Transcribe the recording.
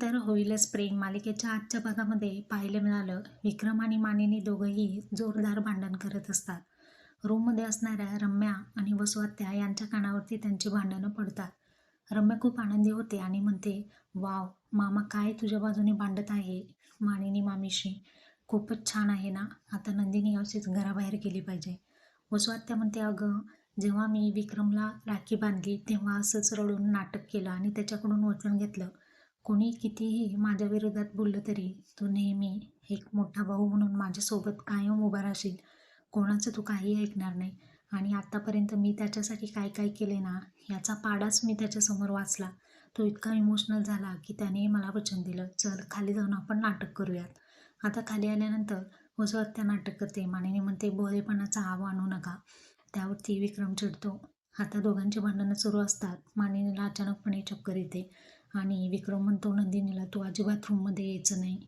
त्यानंतर होईलच प्रेम. मालिकेच्या आजच्या भागामध्ये पाहायला मिळालं विक्रम आणि मानिनी दोघंही जोरदार भांडण करत असतात. रूममध्ये असणाऱ्या रम्या आणि वसुहत्या यांच्या कानावरती त्यांची भांडणं पडतात. रम्या खूप आनंदी होते आणि म्हणते वाव मामा काय तुझ्या बाजूने भांडत आहे मानिनी मामीशी? खूपच छान आहे ना? आता नंदिनी अशीच घराबाहेर गेली पाहिजे. वसुहत्या म्हणते अगं जेव्हा मी विक्रमला राखी बांधली तेव्हा असंच रडून नाटक केलं आणि त्याच्याकडून वचन घेतलं. कोणी कितीही माझ्या विरोधात बोललं तरी तू नेहमी एक मोठा भाऊ म्हणून माझ्यासोबत कायम उभा राहशील. कोणाचं तू काही ऐकणार नाही. आणि आत्तापर्यंत मी त्याच्यासाठी काय काय केले ना याचा पाडाच मी त्याच्यासमोर वाचला. तो इतका इमोशनल झाला की त्याने मला वचन दिलं चल खाली जाऊन आपण नाटक करूयात. आता खाली आल्यानंतर वसुहत्या नाटक करते. मानेने म्हणते बोलेपणाचा आव आणू नका. त्यावरती विक्रम चिडतो. आता दोघांची भांडणं सुरू असतात. मानिनीला अचानकपणे चक्कर येते. आणि विक्रम म्हणतो नंदिनीला तू अजिबात रूममध्ये यायचं नाही.